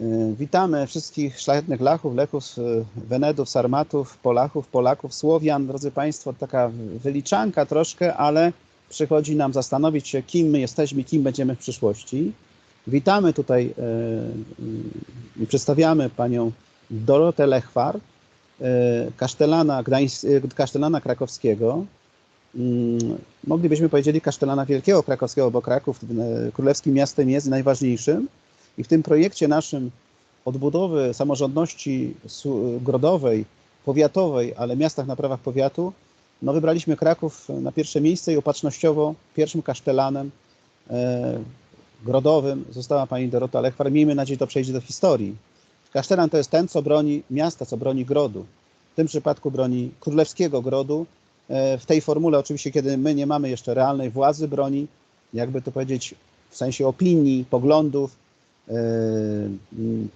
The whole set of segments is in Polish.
Y, Witamy wszystkich szlachetnych Lachów, Lechów, y, Wenedów, Sarmatów, Polachów, Polaków, Słowian. Drodzy Państwo, taka wyliczanka troszkę, ale przychodzi nam zastanowić się, kim my jesteśmy, kim będziemy w przyszłości. Witamy tutaj y, i przedstawiamy panią Dorotę Lechwar, kasztelana, Gdańs- kasztelana krakowskiego. Mm, Moglibyśmy powiedzieli kasztelana wielkiego krakowskiego, bo Kraków królewskim miastem jest najważniejszym. I w tym projekcie naszym odbudowy samorządności grodowej, powiatowej, ale miastach na prawach powiatu, no wybraliśmy Kraków na pierwsze miejsce i opatrznościowo pierwszym kasztelanem e, grodowym została pani Dorota Lechwar. Miejmy nadzieję, to przejdzie do historii. Kasztelan to jest ten, co broni miasta, co broni grodu. W tym przypadku broni królewskiego grodu. E, w tej formule oczywiście, kiedy my nie mamy jeszcze realnej władzy, broni, jakby to powiedzieć, w sensie opinii, poglądów,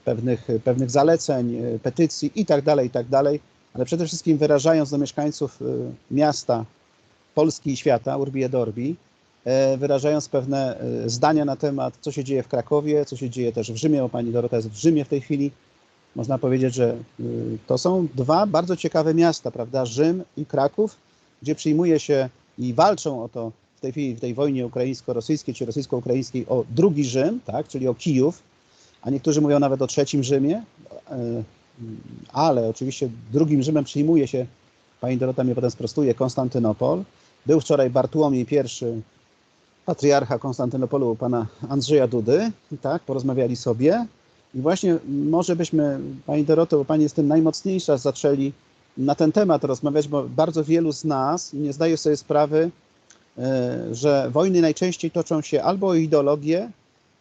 pewnych, pewnych zaleceń, e, petycji i tak dalej, i tak ale przede wszystkim wyrażając do mieszkańców e, miasta, Polski i świata, Urbi et Orbi, e, wyrażając pewne e, zdania na temat, co się dzieje w Krakowie, co się dzieje też w Rzymie, bo pani Dorota jest w Rzymie w tej chwili. Można powiedzieć, że to są dwa bardzo ciekawe miasta, prawda? Rzym i Kraków, gdzie przyjmuje się i walczą o to w tej chwili, w tej wojnie ukraińsko-rosyjskiej czy rosyjsko-ukraińskiej o drugi Rzym, tak? czyli o Kijów, a niektórzy mówią nawet o trzecim Rzymie, e, ale oczywiście drugim Rzymem przyjmuje się, pani Dorota mnie potem sprostuje, Konstantynopol. Był wczoraj Bartłomiej I, patriarcha Konstantynopolu, pana Andrzeja Dudy, tak, porozmawiali sobie. I właśnie może byśmy, pani Doroto, bo pani jest tym najmocniejsza, zaczęli na ten temat rozmawiać, bo bardzo wielu z nas nie zdaje sobie sprawy, że wojny najczęściej toczą się albo o ideologię,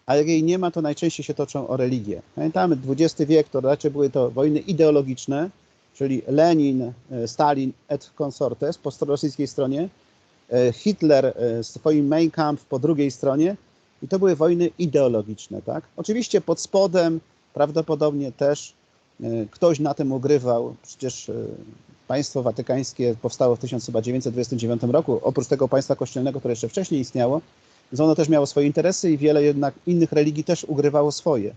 a jak jej nie ma, to najczęściej się toczą o religię. Pamiętamy, XX wiek to raczej były to wojny ideologiczne, czyli Lenin, e, Stalin et consortes po rosyjskiej stronie, e, Hitler e, swoim Mein Kampf po drugiej stronie i to były wojny ideologiczne. Tak? Oczywiście pod spodem prawdopodobnie też e, ktoś na tym ugrywał, przecież e, państwo watykańskie powstało w 1929 roku, oprócz tego państwa kościelnego, które jeszcze wcześniej istniało, więc ono też miało swoje interesy i wiele jednak innych religii też ugrywało swoje.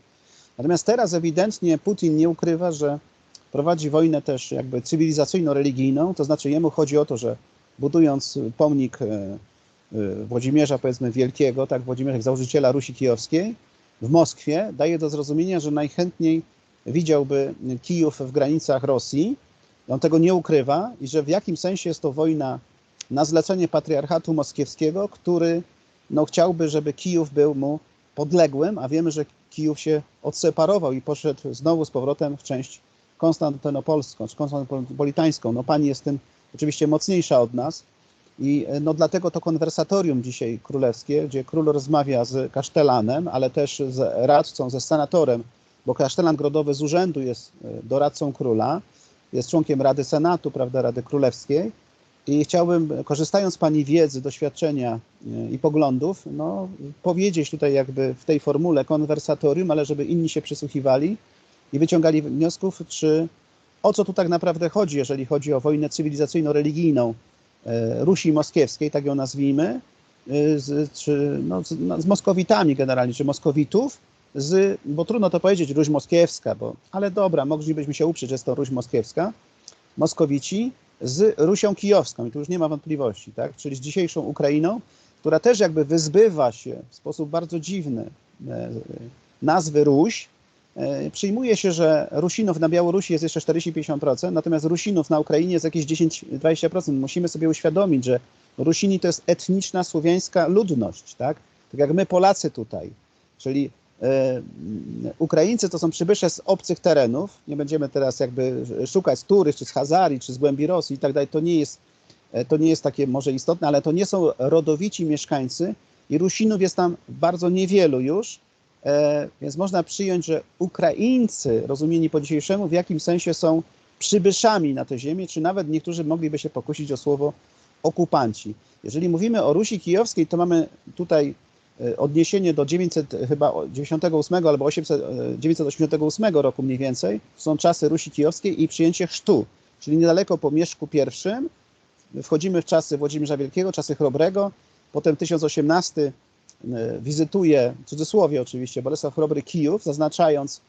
Natomiast teraz ewidentnie Putin nie ukrywa, że prowadzi wojnę też jakby cywilizacyjno-religijną, to znaczy jemu chodzi o to, że budując pomnik e, e, Włodzimierza powiedzmy Wielkiego, tak, Włodzimierza założyciela Rusi Kijowskiej w Moskwie, daje do zrozumienia, że najchętniej widziałby Kijów w granicach Rosji, on tego nie ukrywa i że w jakim sensie jest to wojna na zlecenie patriarchatu moskiewskiego, który no, chciałby, żeby Kijów był mu podległym, a wiemy, że Kijów się odseparował i poszedł znowu z powrotem w część konstantynopolską, czy konstantynopolitańską. No pani jest tym oczywiście mocniejsza od nas i no dlatego to konwersatorium dzisiaj królewskie, gdzie król rozmawia z kasztelanem, ale też z radcą, ze senatorem, bo kasztelan grodowy z urzędu jest e, doradcą króla, jest członkiem Rady Senatu, prawda, Rady Królewskiej. I chciałbym, korzystając z Pani wiedzy, doświadczenia e, i poglądów, no, powiedzieć tutaj jakby w tej formule konwersatorium, ale żeby inni się przysłuchiwali i wyciągali wniosków, czy o co tu tak naprawdę chodzi, jeżeli chodzi o wojnę cywilizacyjno-religijną e, Rusi Moskiewskiej, tak ją nazwijmy, e, z, czy, no, z, no, z Moskowitami generalnie, czy Moskowitów, z, bo trudno to powiedzieć, Ruś Moskiewska, bo, ale dobra, moglibyśmy się uprzeć, że jest to Ruś Moskiewska, Moskowici z Rusią Kijowską, i tu już nie ma wątpliwości, tak? czyli z dzisiejszą Ukrainą, która też jakby wyzbywa się w sposób bardzo dziwny e, nazwy Ruś, E, Przyjmuje się, że Rusinów na Białorusi jest jeszcze 40-50%, natomiast Rusinów na Ukrainie jest jakieś 10-20%. Musimy sobie uświadomić, że Rusini to jest etniczna słowiańska ludność, tak? Tak jak my Polacy tutaj. Czyli Ukraińcy to są przybysze z obcych terenów. Nie będziemy teraz jakby szukać z Tury, czy z Hazarii, czy z głębi Rosji i tak dalej. To nie jest, e, to nie jest takie może istotne, ale to nie są rodowici mieszkańcy i Rusinów jest tam bardzo niewielu już. E, Więc można przyjąć, że Ukraińcy, rozumieni po dzisiejszemu, w jakim sensie są przybyszami na tę ziemię, czy nawet niektórzy mogliby się pokusić o słowo okupanci. Jeżeli mówimy o Rusi Kijowskiej, to mamy tutaj e, odniesienie do 900, chyba 98 albo 800, e, 988 roku mniej więcej. Są czasy Rusi Kijowskiej i przyjęcie chrztu, czyli niedaleko po Mieszku I. Wchodzimy w czasy Włodzimierza Wielkiego, czasy Chrobrego, potem 1018 wizytuje, w cudzysłowie oczywiście, Bolesław Chrobry Kijów, zaznaczając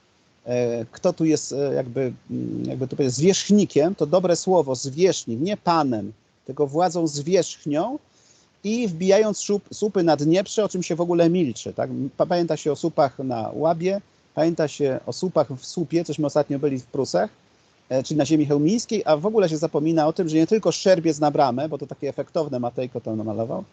e, kto tu jest e, jakby, mm, jakby to powiedzieć, zwierzchnikiem, to dobre słowo, zwierzchnik, nie panem, tylko władzą zwierzchnią i wbijając szup, słupy na Dnieprze, o czym się w ogóle milczy. Tak? Pamięta się o słupach na Łabie, pamięta się o słupach w słupie, cośmy ostatnio byli w Prusach, e, czyli na ziemi chełmińskiej, a w ogóle się zapomina o tym, że nie tylko szerbiec na bramę, bo to takie efektowne Matejko to namalował,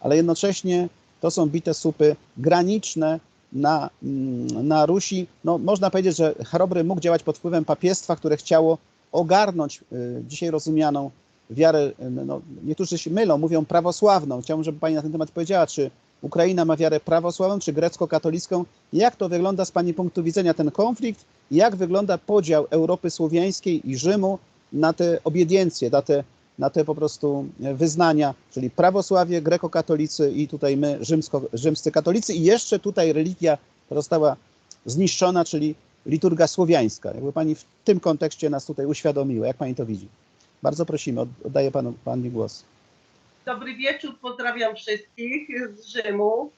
ale jednocześnie to są bite słupy graniczne na, mm, na Rusi. No, można powiedzieć, że Chrobry mógł działać pod wpływem papiestwa, które chciało ogarnąć y, dzisiaj rozumianą wiarę, no, niektórzy się mylą, mówią prawosławną. Chciałbym, żeby Pani na ten temat powiedziała, czy Ukraina ma wiarę prawosławną, czy grecko-katolicką. Jak to wygląda z Pani punktu widzenia ten konflikt? Jak wygląda podział Europy Słowiańskiej i Rzymu na te obediencje, na te, na te po prostu wyznania, czyli prawosławie, grekokatolicy i tutaj my, rzymsko, rzymscy katolicy i jeszcze tutaj religia została zniszczona, czyli liturga słowiańska. Jakby Pani w tym kontekście nas tutaj uświadomiła, jak Pani to widzi? Bardzo prosimy, oddaję panu, Pani głos. Dobry wieczór, pozdrawiam wszystkich z Rzymu.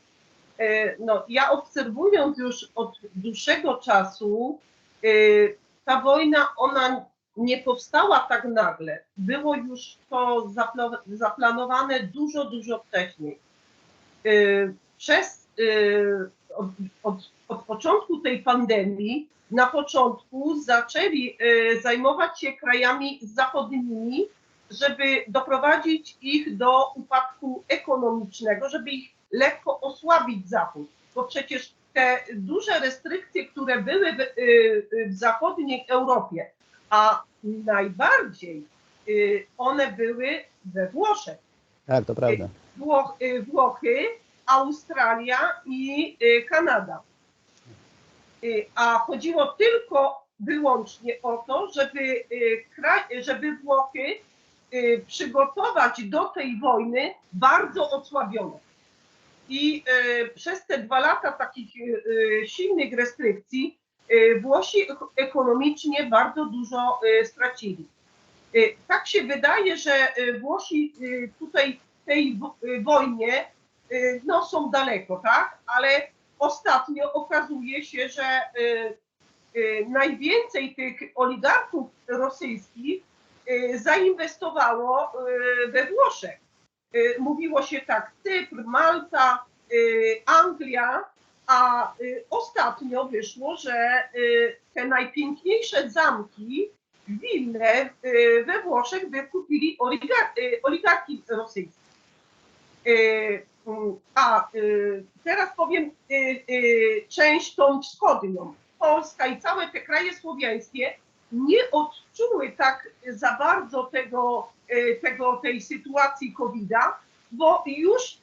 E, no, ja obserwując już od dłuższego czasu, e, ta wojna, ona nie powstała tak nagle. Było już to zaplanowane dużo, dużo wcześniej. E, przez, od, od, od początku tej pandemii na początku zaczęli e, zajmować się krajami zachodnimi, żeby doprowadzić ich do upadku ekonomicznego, żeby ich lekko osłabić Zachód. Bo przecież te duże restrykcje, które były w, e, w zachodniej Europie, a najbardziej e, one były we Włoszech. Tak, to prawda. Włoch, Włochy, Australia i Kanada. Y, a chodziło tylko wyłącznie o to, żeby, y, żeby Włochy y, przygotować do tej wojny bardzo osłabione. I przez te dwa lata takich silnych restrykcji Włosi ekonomicznie bardzo dużo stracili. Tak się wydaje, że Włosi tutaj tej wojnie no, są daleko, tak? Ale ostatnio okazuje się, że y, y, najwięcej tych oligarchów rosyjskich y, zainwestowało we Włoszech. Mówiło się tak, Cypr, Malta, Anglia, a ostatnio wyszło, że te najpiękniejsze zamki wilne we Włoszech wykupili oligarchi rosyjscy. A y, teraz powiem y, y, część tą wschodnią. Polska i całe te kraje słowiańskie nie odczuły tak za bardzo tego, tego tej sytuacji COVID-a, bo już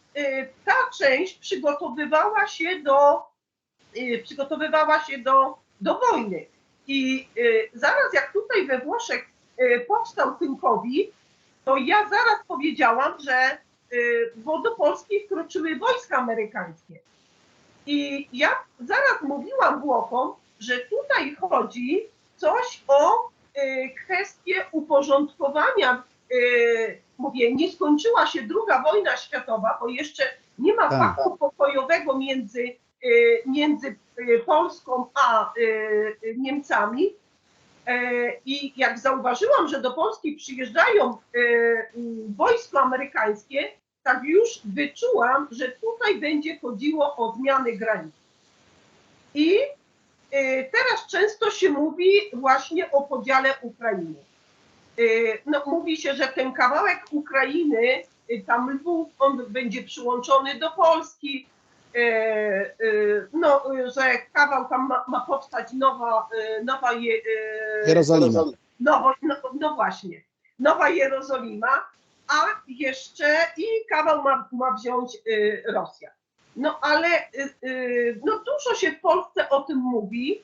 ta część przygotowywała się do, przygotowywała się do, do wojny. I zaraz jak tutaj we Włoszech powstał ten COVID, to ja zaraz powiedziałam, że bo do Polski wkroczyły wojska amerykańskie. I ja zaraz mówiłam Włochom, że tutaj chodzi coś o y, kwestię uporządkowania. Y, mówię, nie skończyła się druga wojna światowa, bo jeszcze nie ma tak. faktu pokojowego między, między Polską a Niemcami. E, I jak zauważyłam, że do Polski przyjeżdżają wojsko amerykańskie, tak już wyczułam, że tutaj będzie chodziło o zmiany granic. I y, teraz często się mówi właśnie o podziale Ukrainy. No, mówi się, że ten kawałek Ukrainy, tam Lwów, on będzie przyłączony do Polski, no, że kawał tam ma, ma powstać nowa, nowa je, Jerozolima. No, no, no właśnie, nowa Jerozolima a jeszcze i kawał ma, ma wziąć Rosja. No ale no dużo się w Polsce o tym mówi,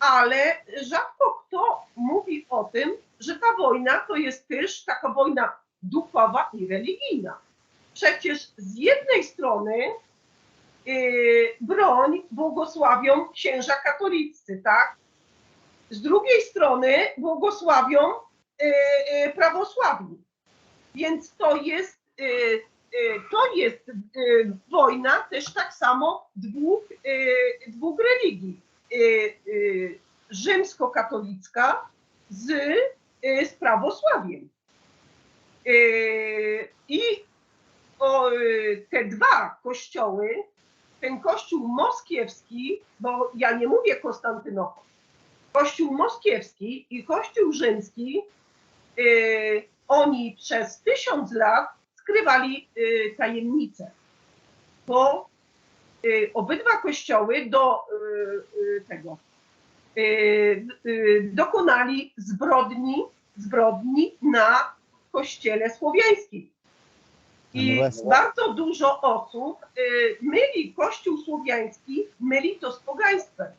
ale rzadko kto mówi o tym, że ta wojna to jest też taka wojna duchowa i religijna. Przecież z jednej strony broń błogosławią księża katoliccy, tak? Z drugiej strony błogosławią prawosławni. Więc to jest, y, y, to jest y, wojna też tak samo dwóch, dwóch religii. Rzym rzymskokatolicka z, y, z prawosławiem. Y, I o, y, te dwa kościoły, ten kościół moskiewski, bo ja nie mówię Konstantynopol, kościół moskiewski i kościół rzymski, y, oni przez tysiąc lat skrywali y, tajemnice, bo y, obydwa kościoły do y, tego dokonali zbrodni, zbrodni na kościele słowiańskim. No I właśnie. bardzo dużo osób y, myli kościół słowiański, myli to z pogaństwem.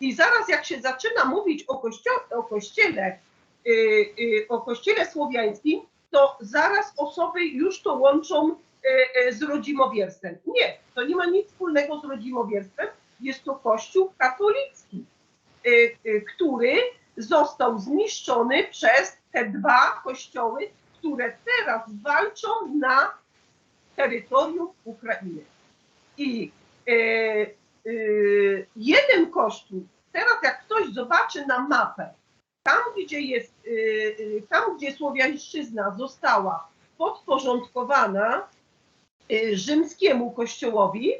I zaraz jak się zaczyna mówić o, kościo- o kościele, y, y, o kościele słowiańskim, to zaraz osoby już to łączą z rodzimowierstwem. Nie, to nie ma nic wspólnego z rodzimowierstwem. Jest to kościół katolicki, który został zniszczony przez te dwa kościoły, które teraz walczą na terytorium Ukrainy. I e, e, jeden kościół, teraz jak ktoś zobaczy na mapę, tam gdzie jest, e, e, tam gdzie Słowiańszczyzna została podporządkowana e, rzymskiemu kościołowi,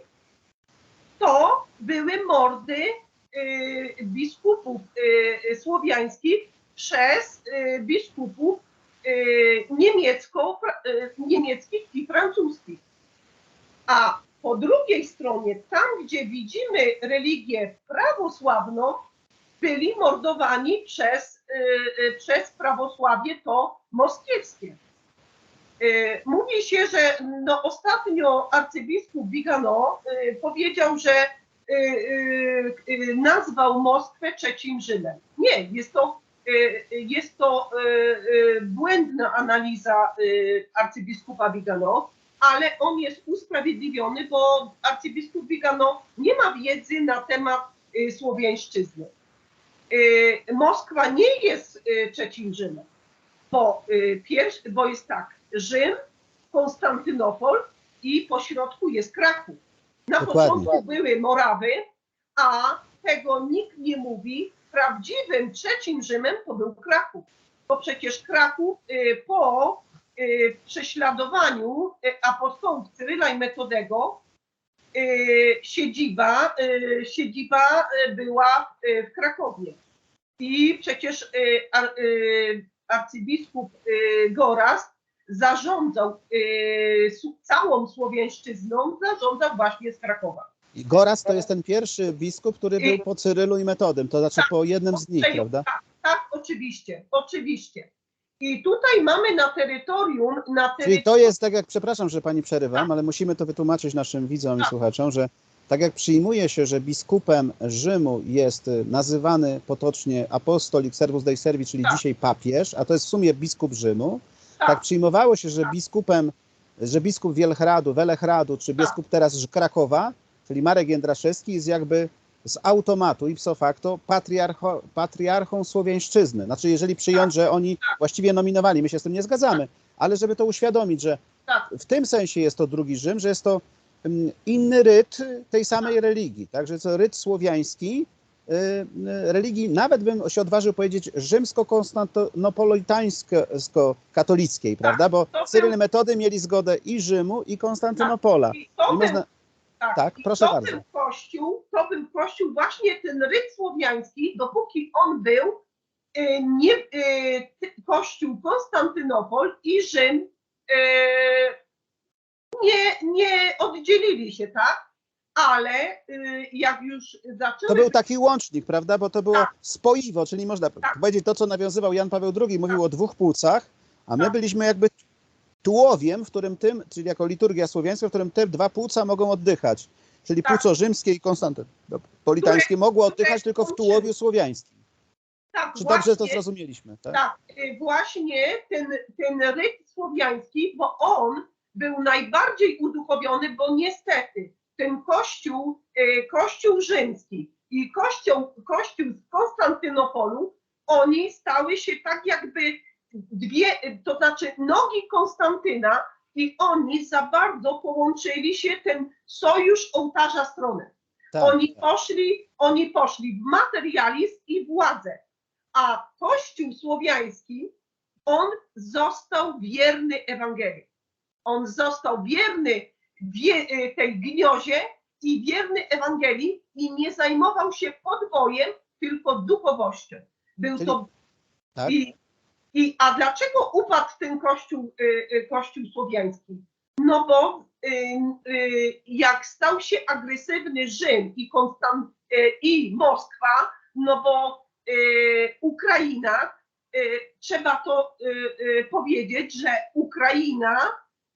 to były mordy e, biskupów e, słowiańskich przez biskupów niemiecko, e, niemieckich i francuskich. A po drugiej stronie, tam gdzie widzimy religię prawosławną, byli mordowani przez, e, przez prawosławie to moskiewskie. Mówi się, że no, ostatnio arcybiskup Vigano e, powiedział, że nazwał Moskwę trzecim Rzymem. Nie, jest to jest to e, e, błędna analiza arcybiskupa Vigano, ale on jest usprawiedliwiony, bo arcybiskup Vigano nie ma wiedzy na temat słowiańszczyzny. Moskwa nie jest trzecim Rzymem, bo, pierwszy, bo jest tak, Rzym, Konstantynopol i po środku jest Kraków. Na Dokładnie. początku były Morawy, a tego nikt nie mówi. Prawdziwym trzecim Rzymem to był Kraków, bo przecież Kraków y, po y, prześladowaniu y, apostołów Cyryla i Metodego siedziba, siedziba była w Krakowie. I przecież ar, arcybiskup Gorast zarządzał całą Słowiańszczyzną, zarządzał właśnie z Krakowa. I Goraz to jest ten pierwszy biskup, który był po Cyrylu i Metodym, to znaczy po jednym z nich, Tak, prawda? Tak, tak, oczywiście, oczywiście. I tutaj mamy na terytorium, na Czyli terytorium, to jest tak jak, przepraszam, że pani przerywam, ale musimy to wytłumaczyć naszym widzom i Tak. słuchaczom, że tak jak przyjmuje się, że biskupem Rzymu jest y, nazywany potocznie apostolik servus dei servi, czyli Tak. dzisiaj papież, a to jest w sumie biskup Rzymu, Tak. tak, przyjmowało się, że biskupem, że biskup Wielhradu, Welehradu, czy Tak. biskup teraz Krakowa, czyli Marek Jędraszewski jest jakby z automatu ipso facto patriarcho, patriarchą słowiańszczyzny. Znaczy, jeżeli przyjąć, że oni właściwie nominowali, my się z tym nie zgadzamy, ale żeby to uświadomić, że Tak. w tym sensie jest to drugi Rzym, że jest to mm, inny ryt tej samej religii. Także to ryt słowiański, y, y, religii, nawet bym się odważył powiedzieć, rzymsko-konstantynopolitańsko-katolickiej, prawda? Bo Cyryl był- Metody mieli zgodę i Rzymu, i Konstantynopola. i to, I można, tak, tak, proszę to bardzo. był kościół, to był kościół, właśnie ten ryt słowiański, dopóki on był, y, nie, y, kościół Konstantynopol i Rzym y, nie, nie oddzielili się, tak? Ale jak już zaczęły... To był taki łącznik, prawda? Bo to było Tak. spoiwo, czyli można Tak. powiedzieć to, co nawiązywał Jan Paweł II, mówił o dwóch płucach, a my Tak. byliśmy jakby tułowiem, w którym tym, czyli jako liturgia słowiańska, w którym te dwa płuca mogą oddychać. Czyli Tak. płuco rzymskie i konstantynopolitańskie mogło oddychać tylko w tułowiu słowiańskim. tak, Czy dobrze to właśnie- zrozumieliśmy? Tak? Tak, y, właśnie ten, ten słowiański, bo on był najbardziej uduchowiony, bo niestety ten kościół, y, kościół rzymski i kościół, kościół z Konstantynopolu, oni stały się tak jakby dwie, to znaczy nogi Konstantyna i oni za bardzo połączyli się ten sojusz ołtarza stronem. Tak, Oni tak. poszli, oni poszli w materializm i władzę. A Kościół słowiański, on został wierny Ewangelii. On został wierny wie, tej gniozie i wierny Ewangelii i nie zajmował się podwojem, tylko duchowością. Był Czyli- to. tak? I, i, a dlaczego upadł ten kościół, y, y, kościół słowiański? No bo y, jak stał się agresywny Rzym i, i Moskwa, no bo Ukraina, trzeba to powiedzieć, że Ukraina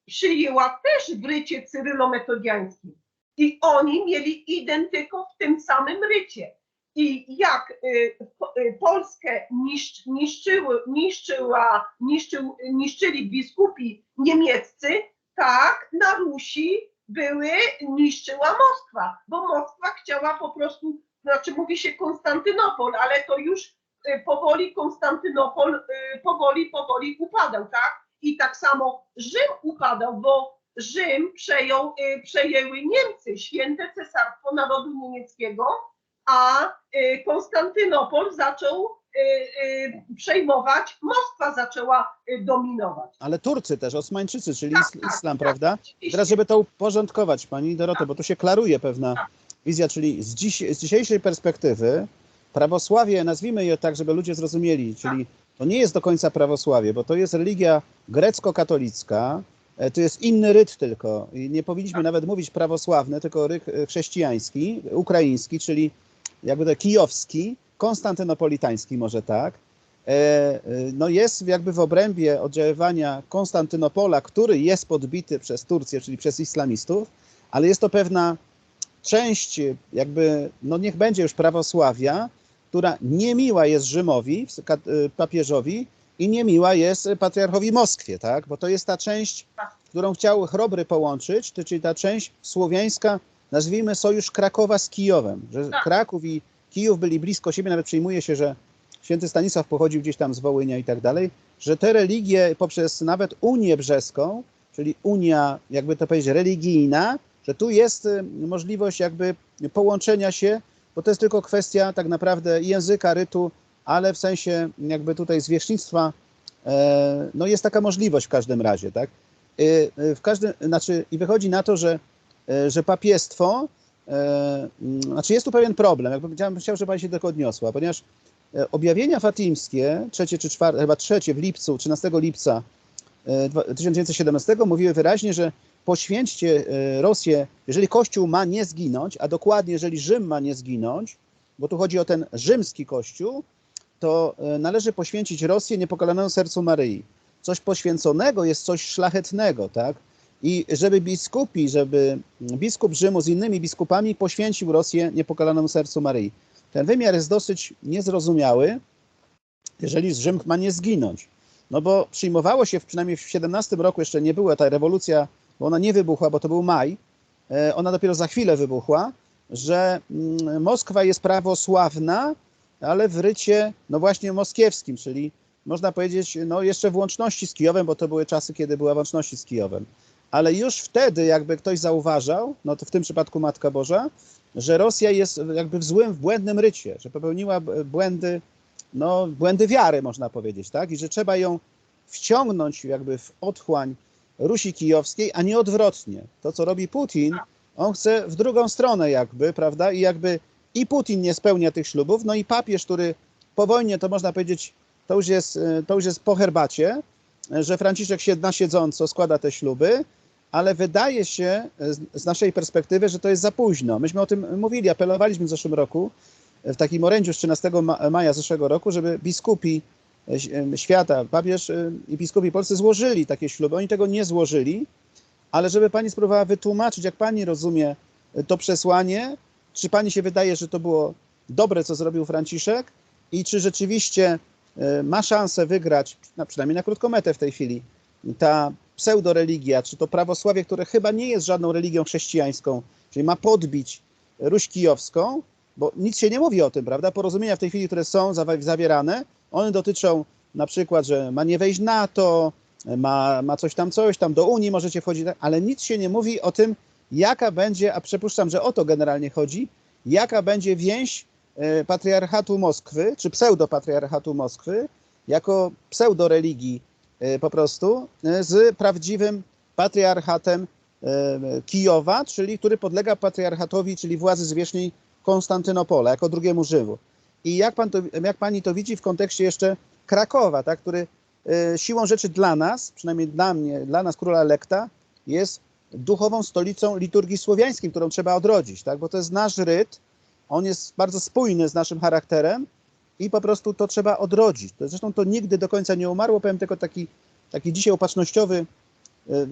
przyjęła też w rycie cyrylo-metodiańskim. I oni mieli identyko w tym samym rycie. I jak y, y, Polskę niszcz, niszczyły, niszczyła, niszczył, niszczyli biskupi niemieccy, tak na Rusi były, niszczyła Moskwa, bo Moskwa chciała po prostu, znaczy mówi się Konstantynopol, ale to już y, powoli Konstantynopol powoli, powoli upadał, tak? I tak samo Rzym upadał, bo Rzym przejął, przejęły Niemcy, święte cesarstwo narodu niemieckiego, a y, Konstantynopol zaczął y, y, przejmować, Moskwa zaczęła dominować. Ale Turcy też, Osmańczycy, czyli Tak, tak, islam, tak, prawda? oczywiście. Teraz, żeby to uporządkować, Pani Doroto, bo tu się klaruje pewna wizja, czyli z, dziś, z dzisiejszej perspektywy prawosławie, nazwijmy je tak, żeby ludzie zrozumieli, czyli to nie jest do końca prawosławie, bo to jest religia grecko-katolicka, e, to jest inny ryt tylko. I nie powinniśmy nawet mówić prawosławny, tylko ryt e, chrześcijański, ukraiński, czyli jakby to kijowski, konstantynopolitański może tak. E, e, No jest jakby w obrębie oddziaływania Konstantynopola, który jest podbity przez Turcję, czyli przez islamistów, ale jest to pewna część jakby, no niech będzie już prawosławia, która niemiła jest Rzymowi, y, papieżowi i niemiła jest patriarchowi Moskwie, tak? Bo to jest ta część, którą chciał Chrobry połączyć, czyli ta część słowiańska, nazwijmy sojusz Krakowa z Kijowem, że Tak. Kraków i Kijów byli blisko siebie, nawet przyjmuje się, że święty Stanisław pochodził gdzieś tam z Wołynia i tak dalej, że te religie poprzez nawet Unię Brzeską, czyli Unia, jakby to powiedzieć, religijna, że tu jest y, możliwość jakby połączenia się, bo to jest tylko kwestia tak naprawdę języka, rytu, ale w sensie jakby tutaj zwierzchnictwa, e, no jest taka możliwość w każdym razie, tak? Y, y, W każdym, znaczy i wychodzi na to, że, że papiestwo, e, znaczy jest tu pewien problem, jakby chciałem, chciałem, żeby Pani się do tego odniosła, ponieważ e, objawienia fatimskie, trzecie czy czwarte, chyba trzecie w lipcu, 13 lipca e, dwa- 1917 mówiły wyraźnie, że poświęćcie e, Rosję, jeżeli Kościół ma nie zginąć, a dokładnie jeżeli Rzym ma nie zginąć, bo tu chodzi o ten rzymski Kościół, to e, należy poświęcić Rosję niepokalanemu sercu Maryi. Coś poświęconego jest coś szlachetnego, tak? I żeby biskupi, żeby biskup Rzymu z innymi biskupami poświęcił Rosję niepokalanemu sercu Maryi. Ten wymiar jest dosyć niezrozumiały, jeżeli Rzym ma nie zginąć. No bo przyjmowało się, w- przynajmniej w 17 roku jeszcze nie była ta rewolucja, bo ona nie wybuchła, bo to był maj, e, ona dopiero za chwilę wybuchła, że mm, Moskwa jest prawosławna, ale w rycie, no właśnie moskiewskim, czyli można powiedzieć, no jeszcze w łączności z Kijowem, bo to były czasy, kiedy była łączności z Kijowem. Ale już wtedy, jakby ktoś zauważał, no to w tym przypadku Matka Boża, że Rosja jest jakby w złym, w błędnym rycie, że popełniła błędy, no błędy wiary, można powiedzieć, tak? I że trzeba ją wciągnąć jakby w otchłań Rusi Kijowskiej, a nie odwrotnie. To, co robi Putin, on chce w drugą stronę jakby, prawda? I jakby i Putin nie spełnia tych ślubów, no i papież, który po wojnie, to można powiedzieć, to już jest, e, to już jest po herbacie, że Franciszek się na siedząco składa te śluby, ale wydaje się e, z- naszej perspektywy, że to jest za późno. Myśmy o tym mówili, apelowaliśmy w zeszłym roku, e, w takim orędziu z 13 ma- maja zeszłego roku, żeby biskupi e, świata, papież i biskupi polscy złożyli takie śluby. Oni tego nie złożyli, ale żeby pani spróbowała wytłumaczyć, jak pani rozumie to przesłanie, czy pani się wydaje, że to było dobre, co zrobił Franciszek i czy rzeczywiście ma szansę wygrać, na, przynajmniej na krótką metę w tej chwili, ta pseudoreligia, czy to prawosławie, które chyba nie jest żadną religią chrześcijańską, czyli ma podbić Ruś Kijowską, bo nic się nie mówi o tym, prawda? Porozumienia w tej chwili, które są zawierane, one dotyczą na przykład, że ma nie wejść NATO, ma, ma coś tam, coś tam, do Unii możecie wchodzić, tak? ale nic się nie mówi o tym, jaka będzie, a przypuszczam, że o to generalnie chodzi, jaka będzie więź e, patriarchatu Moskwy, czy pseudopatriarchatu Moskwy, jako pseudoreligii po prostu, e, z prawdziwym patriarchatem e, Kijowa, czyli który podlega patriarchatowi, czyli władzy zwierzchniej Konstantynopola, jako drugiemu Rzymu. I jak, pan to, jak pani to widzi w kontekście jeszcze Krakowa, tak, który e, siłą rzeczy dla nas, przynajmniej dla mnie, dla nas króla Lekta, jest duchową stolicą liturgii słowiańskiej, którą trzeba odrodzić, tak? bo to jest nasz ryt, on jest bardzo spójny z naszym charakterem i po prostu to trzeba odrodzić. Zresztą to nigdy do końca nie umarło, powiem tylko taki, taki dzisiaj opatrznościowy, e,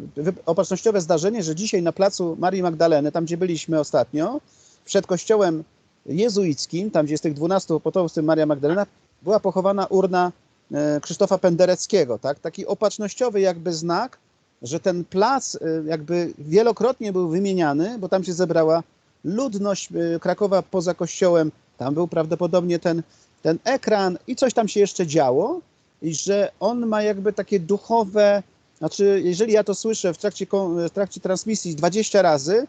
opatrznościowe zdarzenie, że dzisiaj na placu Marii Magdaleny, tam gdzie byliśmy ostatnio, przed kościołem jezuickim, tam gdzie jest tych 12 potomstw Maria Magdalena, była pochowana urna e, Krzysztofa Pendereckiego, tak? Taki opatrznościowy jakby znak, że ten plac e, jakby wielokrotnie był wymieniany, bo tam się zebrała ludność Krakowa poza kościołem, tam był prawdopodobnie ten, ten ekran i coś tam się jeszcze działo i że on ma jakby takie duchowe, znaczy jeżeli ja to słyszę w trakcie, w trakcie transmisji 20 razy,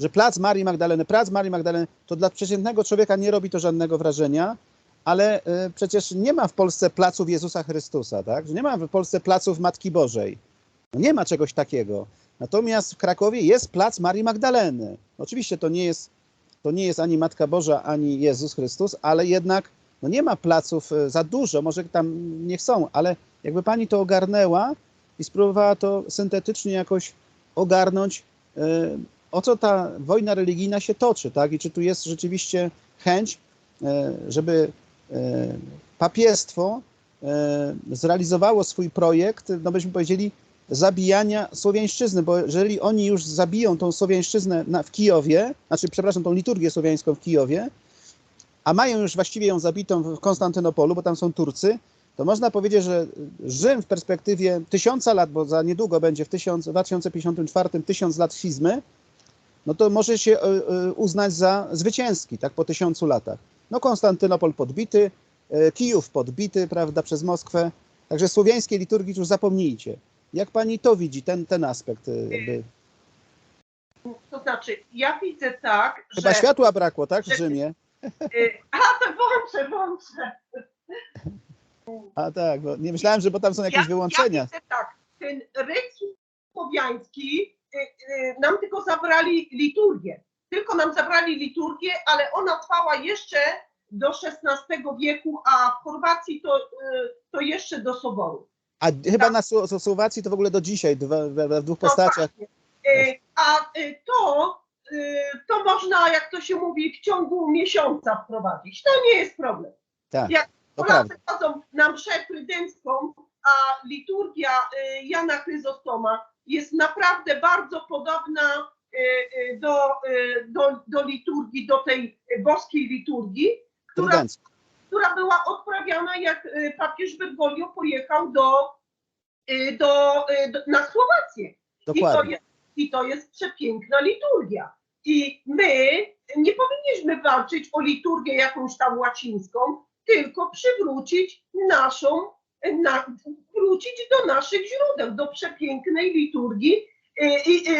że plac Marii Magdaleny, plac Marii Magdaleny, to dla przeciętnego człowieka nie robi to żadnego wrażenia, ale y, przecież nie ma w Polsce placów Jezusa Chrystusa, tak? Nie ma w Polsce placów Matki Bożej. No nie ma czegoś takiego. Natomiast w Krakowie jest plac Marii Magdaleny. Oczywiście to nie jest, to nie jest ani Matka Boża, ani Jezus Chrystus, ale jednak no nie ma placów y, za dużo, może tam nie są, ale jakby pani to ogarnęła i spróbowała to syntetycznie jakoś ogarnąć, y, o co ta wojna religijna się toczy, tak? I czy tu jest rzeczywiście chęć, e, żeby e, papiestwo e, zrealizowało swój projekt, no byśmy powiedzieli, zabijania słowiańszczyzny, bo jeżeli oni już zabiją tą słowiańszczyznę na, w Kijowie, znaczy, przepraszam, tą liturgię słowiańską w Kijowie, a mają już właściwie ją zabitą w Konstantynopolu, bo tam są Turcy, to można powiedzieć, że Rzym w perspektywie tysiąca lat, bo za niedługo będzie w 1000 w 2054 tysiąc lat schizmy, no to może się e, e, uznać za zwycięski, tak, po tysiącu latach. No Konstantynopol podbity, e, Kijów podbity, prawda, przez Moskwę, także słowiańskiej liturgii już zapomnijcie. Jak pani to widzi, ten, ten aspekt? Jakby? To znaczy, ja widzę tak, Chyba że... światła brakło, tak, w Rzymie? Y, A, to włączę, włączę. A tak, bo nie myślałem, że bo tam są jakieś Ja wyłączenia. widzę tak, ten ryt słowiański y, y, nam tylko zabrali liturgię. Tylko nam zabrali liturgię, ale ona trwała jeszcze do XVI wieku, a w Chorwacji to, to jeszcze do Soboru. A chyba na Sło- Słowacji to w ogóle do dzisiaj, w, w dwóch No postaciach. właśnie. A to, to można, jak to się mówi, w ciągu miesiąca wprowadzić. To nie jest problem. Tak, Jak Polacy chodzą na mszę trydencką, a liturgia y, Jana Chryzostoma jest naprawdę bardzo podobna y, y, do, y, do, do liturgii, do tej boskiej liturgii, która, która była odprawiana, jak y, papież Bergoglio pojechał do, y, do, y, do, na Słowację. I to, Dokładnie. jest, I to jest przepiękna liturgia. I my nie powinniśmy walczyć o liturgię jakąś tam łacińską, tylko przywrócić naszą, na, wrócić do naszych źródeł, do przepięknej liturgii y, i y,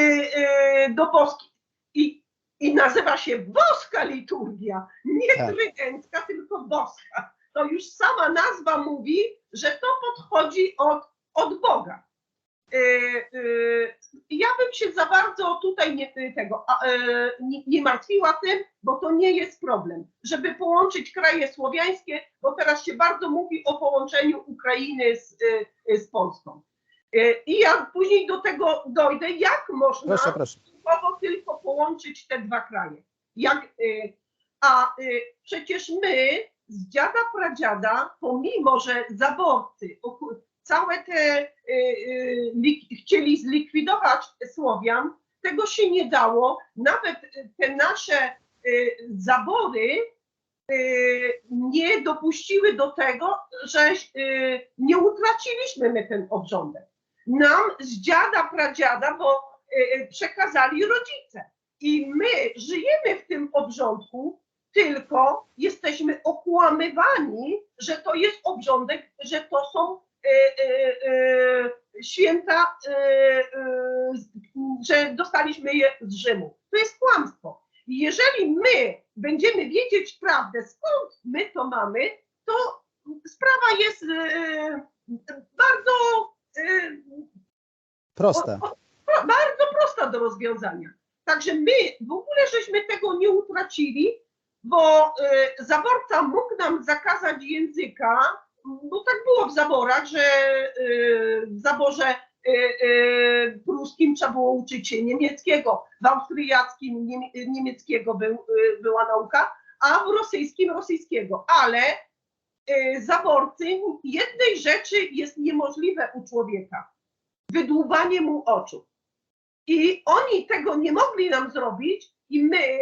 y, do boskiej. I, I nazywa się boska liturgia, nie Tak. trydencka, tylko boska. To już sama nazwa mówi, że to podchodzi od, od Boga. Y, y, Ja bym się za bardzo tutaj nie, tego, y, nie, nie martwiła tym, bo to nie jest problem, żeby połączyć kraje słowiańskie, bo teraz się bardzo mówi o połączeniu Ukrainy z, z Polską. I ja później do tego dojdę, jak można Proszę, proszę. tylko połączyć te dwa kraje. Jak, a przecież my z dziada pradziada, pomimo że zaborcy całe te y, y, chcieli zlikwidować Słowian, tego się nie dało. Nawet te nasze y, zabory nie dopuściły do tego, że nie utraciliśmy my ten obrządek. Nam z dziada pradziada, bo przekazali rodzice. I my żyjemy w tym obrządku, tylko jesteśmy okłamywani, że to jest obrządek, że to są święta, y, y, że dostaliśmy je z Rzymu. To jest kłamstwo. I jeżeli my będziemy wiedzieć prawdę, skąd my to mamy, to sprawa jest bardzo, Prosta. bardzo prosta do rozwiązania. Także my w ogóle żeśmy tego nie utracili, bo zaborca mógł nam zakazać języka, bo tak było w zaborach, że e, w zaborze e, e, pruskim trzeba było uczyć się niemieckiego, w austriackim niemie, niemieckiego był, była nauka, a w rosyjskim rosyjskiego. Ale zaborcy jednej rzeczy jest niemożliwe u człowieka. Wydłubanie mu oczu. I oni tego nie mogli nam zrobić i my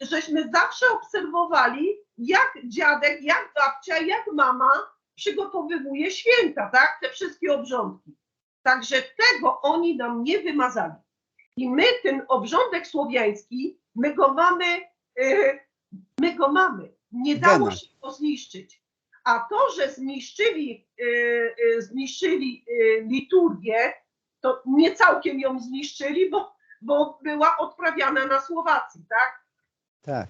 żeśmy zawsze obserwowali, jak dziadek, jak babcia, jak mama przygotowywuje święta, tak? Te wszystkie obrządki. Także tego oni nam nie wymazali. I my ten obrządek słowiański, my go mamy, e, my go mamy. Nie dało się go zniszczyć. A to, że zniszczyli, e, e, zniszczyli e, liturgię, to nie całkiem ją zniszczyli, bo, bo była odprawiana na Słowacji, tak? Tak.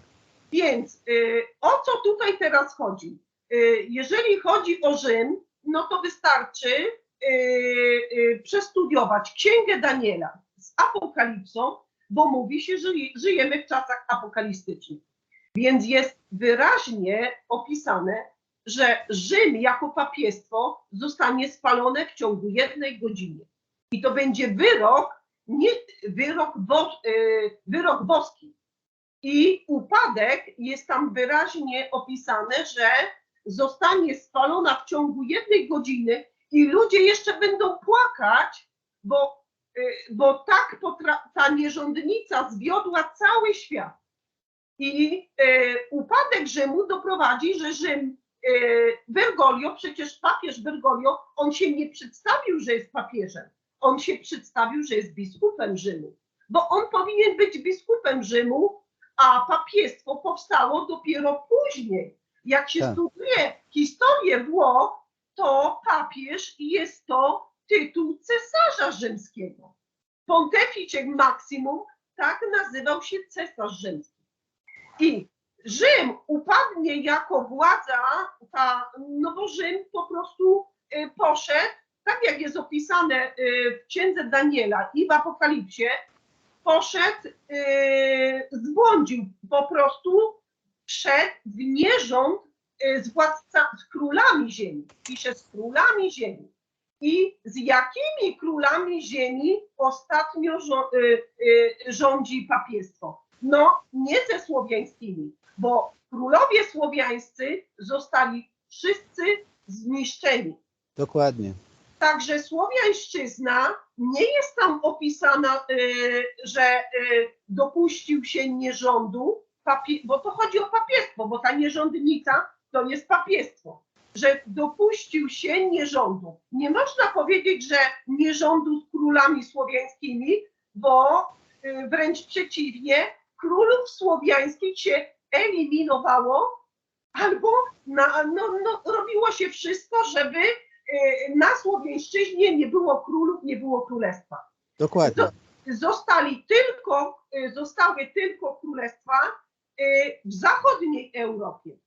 Więc y, o co tutaj teraz chodzi? Y, jeżeli chodzi o Rzym, no to wystarczy y, przestudiować Księgę Daniela z Apokalipsą, bo mówi się, że ży- żyjemy w czasach apokaliptycznych. Więc jest wyraźnie opisane, że Rzym jako papiestwo zostanie spalone w ciągu jednej godziny. I to będzie wyrok, nie wyrok, wyrok boski. I upadek jest tam wyraźnie opisane, że zostanie spalona w ciągu jednej godziny i ludzie jeszcze będą płakać, bo, y, bo tak ta nierządnica zwiodła cały świat. I y, upadek Rzymu doprowadzi, że Rzym, y, Bergoglio, przecież papież Bergoglio, on się nie przedstawił, że jest papieżem. On się przedstawił, że jest biskupem Rzymu, bo on powinien być biskupem Rzymu, a papiestwo powstało dopiero później. Jak się Tak. studiuje historię Włoch, to papież jest to tytuł cesarza rzymskiego. Ponteficek Maximum, tak nazywał się cesarz rzymski. I Rzym upadnie jako władza, ta, no bo Rzym po prostu y, poszedł, tak jak jest opisane y, w księdze Daniela i w Apokalipsie, poszedł, yy, zbłądził po prostu, wszedł w nierząd yy, z władca, z królami ziemi. Pisze z królami ziemi. I z jakimi królami ziemi ostatnio żo- yy, yy, rządzi papiestwo? No, nie ze słowiańskimi, bo królowie słowiańscy zostali wszyscy zniszczeni. Dokładnie. Także Słowiańszczyzna nie jest tam opisana, y, że y, dopuścił się nierządu, bo to chodzi o papiestwo, bo ta nierządnica to jest papiestwo, że dopuścił się nierządu. Nie można powiedzieć, że nierządu z królami słowiańskimi, bo y, wręcz przeciwnie, królów słowiańskich się eliminowało albo na, no, no, robiło się wszystko, żeby na Słowiańszczyźnie nie było królów, nie było królestwa. Dokładnie. Zostali tylko, y, zostały tylko królestwa y, w zachodniej Europie.